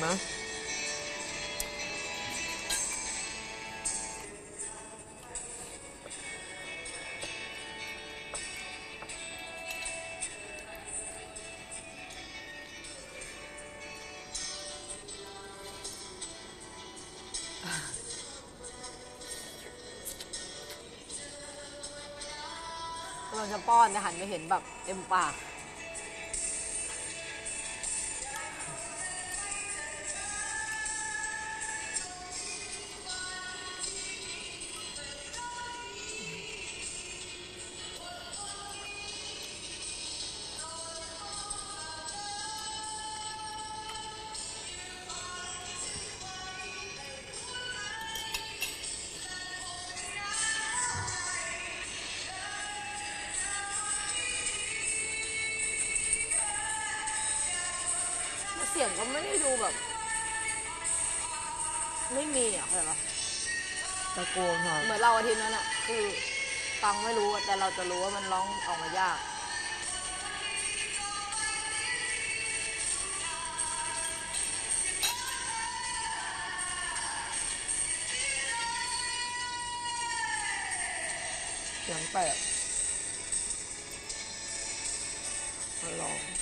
ไหมกำลังจะป้อนแต่หันไปเห็นแบบเต็มปาก สียงก็ไม่ได้ดูแบบ ไม่มีอะเข้าใจปะตะโกนค่ะเหมือนเราอาทิตย์นั้นอะ คือฟังไม่รู้อะแต่เราจะรู้ว่ามันร้องออกมายาก เสียงแปลกมาลอง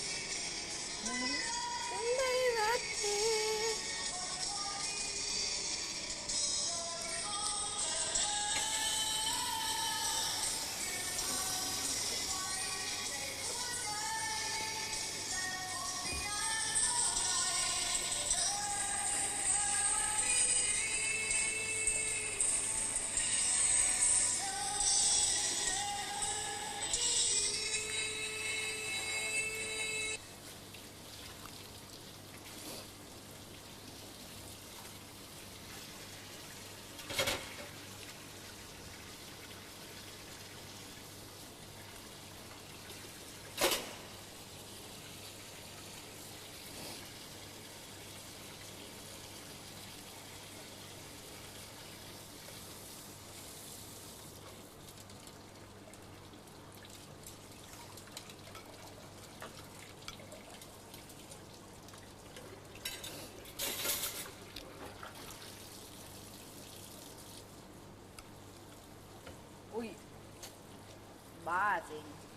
บ้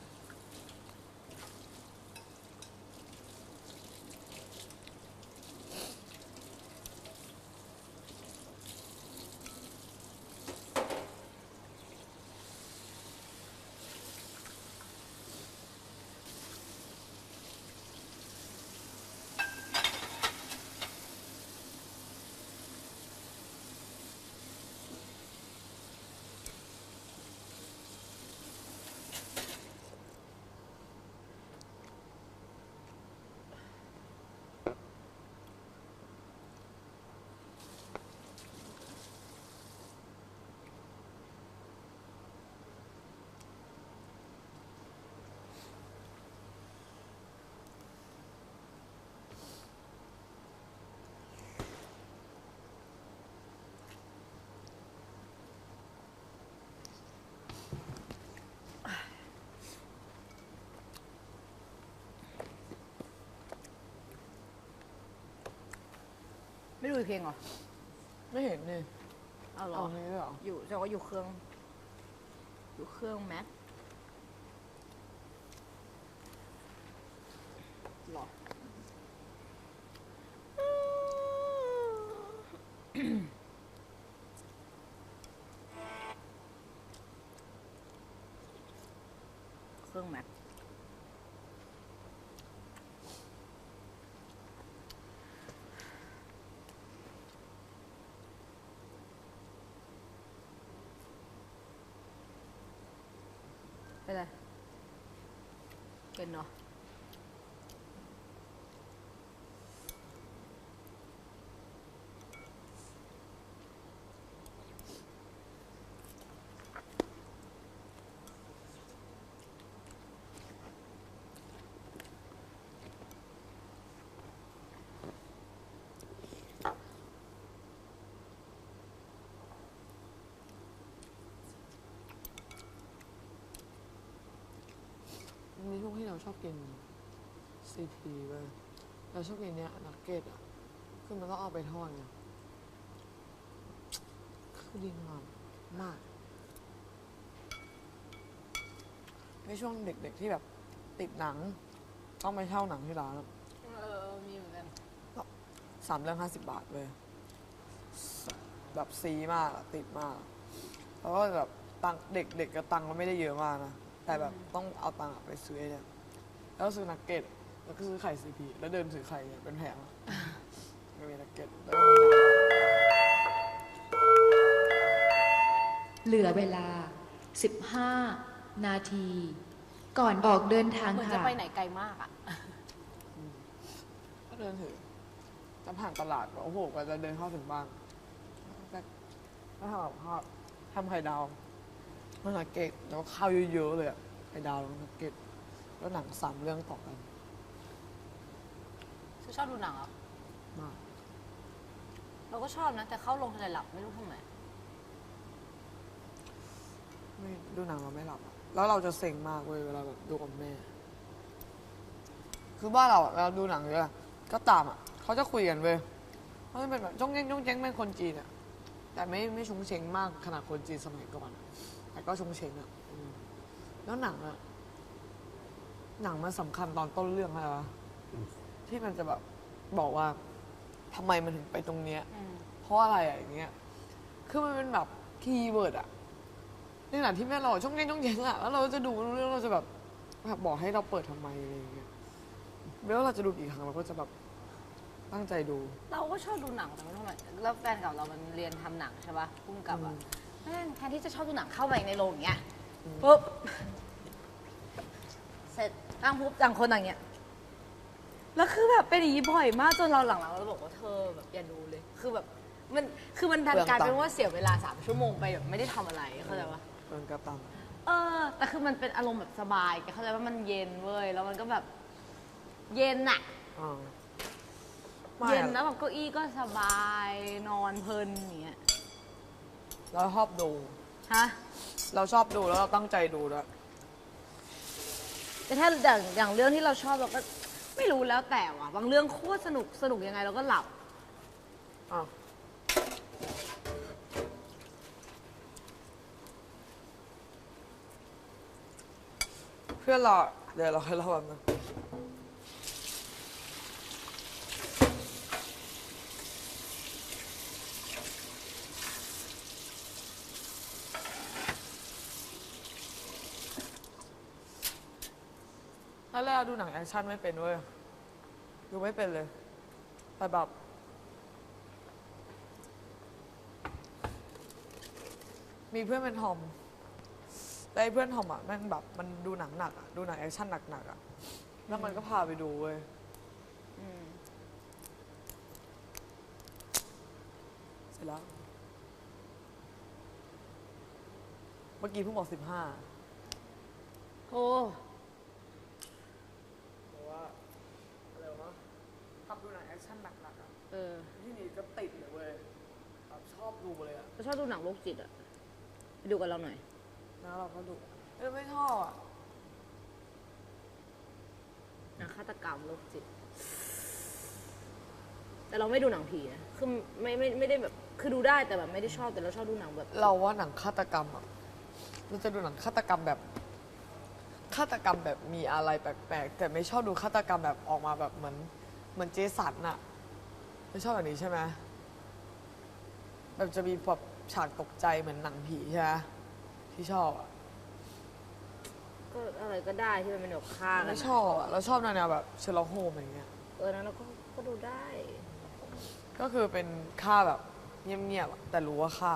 าจริงไม่ดูเพลงเหรอไม่เห็นนี่เอาเหรอเอานี้ด้วยเหรออยู่แต่ว่าอยู่เครื่อง อยู่เครื่องแม็กหรอ เป็นไมีช่วงที่เราชอบกินซีพีเว้ยเราชอบกินเนี้ยนักเก็ตอะคือมันต้องเอาไปทอดไงคือดีงามมากในช่วงเด็กๆที่แบบติดหนัง ต้องไปเช่าหนังที่ร้านอะเออ มีเหมือนกันสามเรื่องห้าสิบบาทเลยสแบบซีมากอะติดมาก แล้วก็แบบตังค์เด็กๆกับตังค์ก็ไม่ได้เยอะมากนะ แต่แบบต้องเอาตังค์อะไปซื้อไอ้เนี่ยแล้วซื้อนักเก็ตแล้วก็ซื้อไข่ซีพีแล้วเดินถือไข่เนี่ยเป็นแผงอะไม่มีนักเก็ตแล้วก็มีหนังเหลือเวลา 15 นาที ก่อนออกเดินทางเหมือนจะค่ะ ไปไหนไกลมากอะ ก็เดินถือจะผ่านตลาดแบบโอ้โหกว่าจะเดินเข้าถึงบ้านแล้วทำแบบข้าวทำไข่ดาว แล้วนักเก็ตแล้วก็ข้าวเยอะๆเลยอะไข่ดาวแล้วก็นักเก็ตแล้วหนังสามเรื่องต่อกันคือชอบดูหนังอะมากเราก็ชอบนะ แต่เข้าลงทีไรหลับไม่รู้ทำไมไม่ดูหนังเราไม่หลับอะแล้วเราจะเซ็งมากเว้ยเวลาแบบดูกับแม่ คือบ้านเราอะเวลาดูหนังเยอะก็ตามอะเขาจะคุยกันเว้ยเขาจะเป็นแบบจ้องแจ้งจ้องแจ้งเป็นคนจีนอะแต่ไม่ไม่ชงเชงมากขนาดคนจีนสมัยก่อนอะ แต่ก็ชงเชงอะอืมแล้วหนังอะหนังมันสำคัญตอนต้นเรื่องอะไรวะที่มันจะแบบบอกว่าทำไมมันถึงไปตรงเนี้ย อืมเพราะอะไรอะอย่างเงี้ย คือมันเป็นแบบคีย์เวิร์ดอะในขณะที่แม่เราช่องแง่ช่องแย้งอะแล้วเราจะดูไม่รู้เรื่องเราจะแบบแบบบอกให้เราเปิดทำไมอะไรอย่างเงี้ยไม่ว่าเราจะดูกี่ครั้งเราก็จะแบบตั้งใจดู เราก็ชอบดูหนังแต่ไม่รู้ทำไมแล้วแฟนเก่าเรามันเรียนทำหนังใช่ปะพุ่งกับอะอืม แม่งแทนที่จะชอบดูหนังเข้าไปในโรงอย่างเงี้ยอืมปุ๊บเสร็จตั้งปุ๊บต่างคนต่างเงี้ยแล้วคือแบบเป็นอย่างนี้บ่อยมากจนเราหลังๆเราบอกว่าเธอแบบอย่าดูเลย คือแบบมันคือมันดันกลายเป็นว่าเสียเวลาสามชั่วโมงไปแบบไม่ได้ทำอะไรเข้าใจปะเปินกระตัง เออแต่คือมันเป็นอารมณ์แบบสบายแกเข้าใจว่ามันเย็นเว้ย แล้วมันก็แบบ เย็นอะอ่าไม่เย็นอะแล้วแบบเก้าอี้ก็สบายนอนเพลินอย่างเงี้ย เราชอบดู ฮะ เราชอบดูแล้วเราตั้งใจดูด้วยแต่ถ้าอย่างอย่างเรื่องที่เราชอบเราก็ไม่รู้แล้วแต่ว่ะ บางเรื่องโคตรสนุกสนุกยังไงเราก็หลับ อะเพื่อนเราอะเดี๋ยวเราให้เราแบบนึง ตอนแรกดูหนังแอคชั่นไม่เป็นเว้ย ดูไม่เป็นเลย แต่แบบมีเพื่อนเป็นทอมแต่ไอ้เพื่อนทอมอะแม่งแบบมันดูหนังหนักอะ ดูหนังแอคชั่นหนักๆอะ แล้วมันก็พาไปดูเว้ย อืมเสร็จแล้ว เมื่อกี้เพิ่งบอกสิบห้า โอ้ บอกว่า อะไรวะทำดูหนังแอคชั่นหนักๆอะ เออ ที่นี่ก็ติดเลยเว้ยแบบชอบ ดูเลยอะเราชอบดูหนังโรคจิตอะไปดูกับเราหน่อย นะเราก็ดูเออไม่ชอบอะหนังฆาตกรรมโรคจิต แต่เราไม่ดูหนังผีนะ คือไม่ไม่ไม่ได้แบบ คือดูได้แต่แบบไม่ได้ชอบแต่เราชอบดูหนังแบบ เราว่าหนังฆาตกรรมอะเราจะดูหนังฆาตกรรมแบบฆาตกรรมแบบมีอะไรแปลกๆแต่ไม่ชอบดูฆาตกรรมแบบออกมาแบบเหมือนเหมือนเจสันอะไม่ชอบแบบนี้ใช่ไหม แบบจะมีแบบฉากตกใจเหมือนหนังผีใช่ไหมที่ชอบอะก็อะไรก็ได้ที่มันเป็นแบบฆ่ากันไม่ชอบอะเราชอบแนวๆแบบเชลล็อกโฮมอย่างเงี้ย เออนั้นเราก็ก็ดูได้ ก็คือเป็นฆ่าแบบเงียบๆอะแต่รู้ว่าฆ่า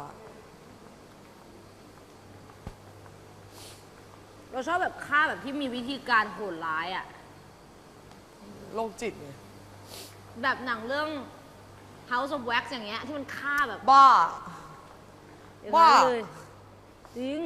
เราชอบแบบฆ่าแบบที่มีวิธีการโหดร้ายอะ โรคจิตไง แบบหนังเรื่อง House of Wax อย่างเงี้ยที่มันฆ่าแบบบ้า อย่างนั้นบ้า เลยจริง